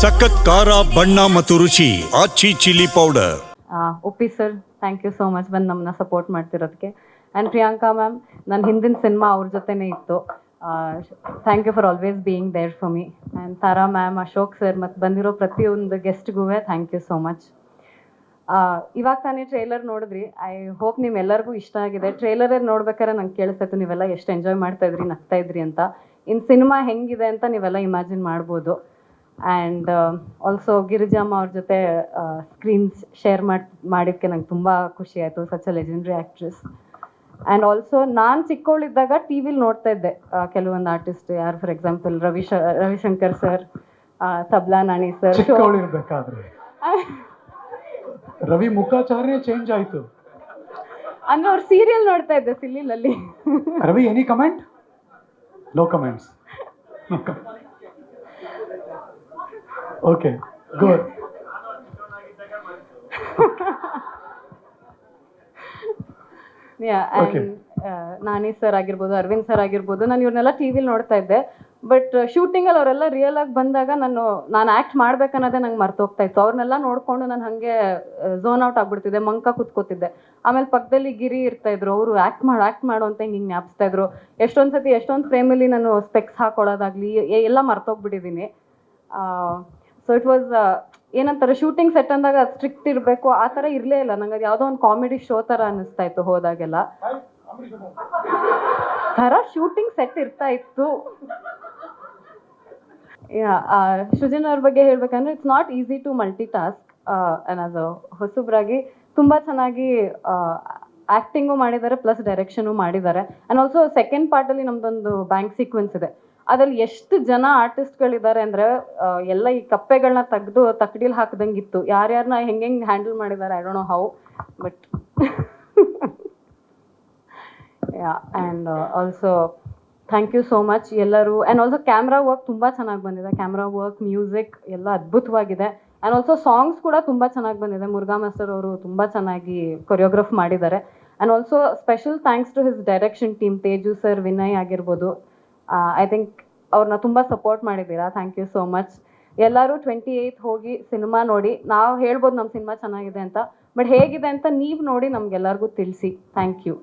ಸಖತ್ ಖಾರ ಬಣ್ಣ ಮತ್ತು ರುಚಿ ಆಚಿ ಚಿಲ್ಲಿ ಪೌಡರ್ ಆ, Uppi sir thank you so much ಬಂದು ನಮ್ಮನ್ನ ಸಪೋರ್ಟ್ ಮಾಡ್ತಿರೋದಕ್ಕೆ. ಆ್ಯಂಡ್ ಪ್ರಿಯಾಂಕಾ ಮ್ಯಾಮ್ ನನ್ನ ಹಿಂದಿನ ಸಿನಿಮಾ ಅವ್ರ ಜೊತೆನೇ ಇತ್ತು. Thank you for always being there for me and Tara ma'am Ashok sir ಮತ್ತು ಬಂದಿರೋ ಪ್ರತಿಯೊಂದು ಗೆಸ್ಟ್ಗೂ ಥ್ಯಾಂಕ್ ಯು ಸೋ ಮಚ್ ಇವಾಗ ತಾನೇ ಟ್ರೇಲರ್ ನೋಡಿದ್ರಿ. ಐ ಹೋಪ್ ನಿಮ್ಮೆಲ್ಲರಿಗೂ ಇಷ್ಟ ಆಗಿದೆ. ಟ್ರೇಲರೇ ನೋಡ್ಬೇಕಾದ್ರೆ ನಂಗೆ ಕೇಳಿಸ್ತಾಯಿತ್ತು ನೀವೆಲ್ಲ ಎಷ್ಟು ಎಂಜಾಯ್ ಮಾಡ್ತಾ ಇದ್ರಿ ನಗ್ತಾ ಇದ್ರಿ ಅಂತ. ಇನ್ನು ಸಿನಿಮಾ ಹೆಂಗಿದೆ ಅಂತ ನೀವೆಲ್ಲ ಇಮ್ಯಾಜಿನ್ ಮಾಡ್ಬೋದು. ಆ್ಯಂಡ್ ಆಲ್ಸೋ ಗಿರಿಜಮ್ಮ ಅವ್ರ ಜೊತೆ ಸ್ಕ್ರೀನ್ಸ್ ಶೇರ್ ಮಾಡಿ ಮಾಡಿದ್ದಕ್ಕೆ ನಂಗೆ ತುಂಬ ಖುಷಿ ಆಯಿತು such a legendary actress and also ನಾನು ಚಿಕ್ಕವಳಿದ್ದಾಗ ಟಿ ವಿಲಿ ನೋಡ್ತಾ ಇದ್ದೆ ಕೆಲವೊಂದು ಆರ್ಟಿಸ್ಟ್ ಯಾರು ಫಾರ್ ಎಕ್ಸಾಂಪಲ್ ರವಿಶ Ravishankar sir tabla Nani sir ಚಿಕ್ಕವಳಿರ್ಬೇಕಾದ್ರೆ Ravi ಮುಖಾಚಾರ್ಯ change ಆಯಿತು. ಅಂದ್ರೆ ಅವ್ರ ಸೀರಿಯಲ್ ನೋಡ್ತಾ ಇದ್ದೆ ಸಿಲ್ಲಿಲಲ್ಲಿ. Ravi any comment no comments okay good. Nani sir ಆಗಿರ್ಬೋದು ಅರವಿಂದ್ ಸರ್ ಆಗಿರ್ಬೋದು ನಾನು ಇವ್ರನ್ನೆಲ್ಲ ಟಿ ವಿಲಿ ನೋಡ್ತಾ ಇದ್ದೆ. ಬಟ್ ಶೂಟಿಂಗಲ್ಲಿ ಅವರೆಲ್ಲ ರಿಯಲ್ ಆಗಿ ಬಂದಾಗ ನಾನು ನಾನು ಆಕ್ಟ್ ಮಾಡ್ಬೇಕನ್ನೋದೇ ನಂಗೆ ಮರ್ತೋಗ್ತಾ ಇತ್ತು. ಅವ್ರನ್ನೆಲ್ಲ ನೋಡ್ಕೊಂಡು ನಾನು ಹಾಗೆ ಝೋನ್ ಔಟ್ ಆಗ್ಬಿಡ್ತಿದ್ದೆ ಮಂಕ ಕುತ್ಕೋತಿದ್ದೆ. ಆಮೇಲೆ ಪಕ್ಕದಲ್ಲಿ ಗಿರಿ ಇರ್ತಾ ಇದ್ರು ಅವರು ಆಕ್ಟ್ ಮಾಡು ಆಕ್ಟ್ ಮಾಡು ಅಂತ ಹಿಂಗೆ ಜ್ಞಾಪಿಸ್ತಾ ಇದ್ರು. ಎಷ್ಟೊಂದು ಸತಿ ಎಷ್ಟೊಂದು ಫ್ರೇಮಲ್ಲಿ ನಾನು ಸ್ಪೆಕ್ಸ್ ಹಾಕೊಳ್ಳೋದಾಗ್ಲಿ ಎಲ್ಲ ಮರ್ತೋಗ್ಬಿಟ್ಟಿದ್ದೀನಿ ಸೊ ಇಟ್ ವಾಸ್ ಏನಂತಾರೆ ಶೂಟಿಂಗ್ ಸೆಟ್ ಅಂದಾಗ ಸ್ಟ್ರಿಕ್ಟ್ ಇರಬೇಕು, ಆ ಥರ ಇರಲೇ ಇಲ್ಲ. ನಂಗೆ ಅದು ಯಾವುದೋ ಒಂದು ಕಾಮಿಡಿ ಶೋ ಥರ ಅನ್ನಿಸ್ತಾ ಇತ್ತು ಹೋದಾಗೆಲ್ಲ. ಥರ ಶೂಟಿಂಗ್ ಸೆಟ್ ಇರ್ತಾ ಇತ್ತು. ಸೃಜನ್ ಅವ್ರ ಬಗ್ಗೆ ಹೇಳ್ಬೇಕಂದ್ರೆ it's not easy to multitask ಅನ್ನೋದು ಹೊಸಬ್ರಾಗಿ ತುಂಬ ಚೆನ್ನಾಗಿ ಆ್ಯಕ್ಟಿಂಗು ಮಾಡಿದ್ದಾರೆ ಪ್ಲಸ್ ಡೈರೆಕ್ಷನು ಮಾಡಿದ್ದಾರೆ. ಆ್ಯಂಡ್ ಆಲ್ಸೋ ಸೆಕೆಂಡ್ ಪಾರ್ಟಲ್ಲಿ ನಮ್ದೊಂದು ಬ್ಯಾಂಕ್ ಸೀಕ್ವೆನ್ಸ್ ಇದೆ. ಅದ್ರಲ್ಲಿ ಎಷ್ಟು ಜನ ಆರ್ಟಿಸ್ಟ್ಗಳಿದ್ದಾರೆ ಅಂದರೆ ಎಲ್ಲ ಈ ಕಪ್ಪೆಗಳನ್ನ ತೆಗೆದು ತಕ್ಕಡಿಲಿ ಹಾಕ್ದಂಗಿತ್ತು. ಯಾರ್ಯಾರನ್ನ ಹೆಂಗೆ ಹ್ಯಾಂಡಲ್ ಮಾಡಿದ್ದಾರೆ I don't know how but and also thank you so much ಎಲ್ಲರೂ. ಆ್ಯಂಡ್ ಆಲ್ಸೋ ಕ್ಯಾಮ್ರಾ ವರ್ಕ್ ತುಂಬ ಚೆನ್ನಾಗಿ ಬಂದಿದೆ. ಕ್ಯಾಮ್ರಾ ವರ್ಕ್ ಮ್ಯೂಸಿಕ್ ಎಲ್ಲ ಅದ್ಭುತವಾಗಿದೆ. ಆ್ಯಂಡ್ ಆಲ್ಸೋ ಸಾಂಗ್ಸ್ ಕೂಡ ತುಂಬ ಚೆನ್ನಾಗಿ ಬಂದಿದೆ. ಮುರುಘಾ ಮಾಸ್ಟರ್ ಅವರು ತುಂಬ ಚೆನ್ನಾಗಿ ಕೊರಿಯೋಗ್ರಫ್ ಮಾಡಿದ್ದಾರೆ. And also special thanks to his direction team Teju sir Vinay ಆಗಿರ್ಬೋದು. ಐ ಥಿಂಕ್ ಅವ್ರನ್ನ ತುಂಬ ಸಪೋರ್ಟ್ ಮಾಡಿದ್ದೀರಾ? ಥ್ಯಾಂಕ್ ಯು ಸೋ ಮಚ್ ಎಲ್ಲರೂ ಟ್ವೆಂಟಿ ಏಯ್ತ್ ಹೋಗಿ ಸಿನಿಮಾ ನೋಡಿ, ನಾವು ಹೇಳ್ಬೋದು ನಮ್ಮ ಸಿನಿಮಾ ಚೆನ್ನಾಗಿದೆ ಅಂತ ಬಟ್ ಹೇಗಿದೆ ಅಂತ ನೀವು ನೋಡಿ ನಮಗೆಲ್ಲರಿಗೂ ತಿಳಿಸಿ. Thank you